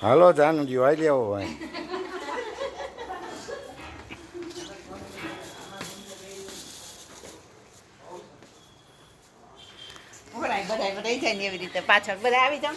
હાલો જાનજી વાઈ લેવો ભાઈ. પાછળ. બધા આવી જાવ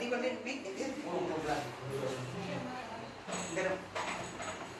digo, Nick, Nick,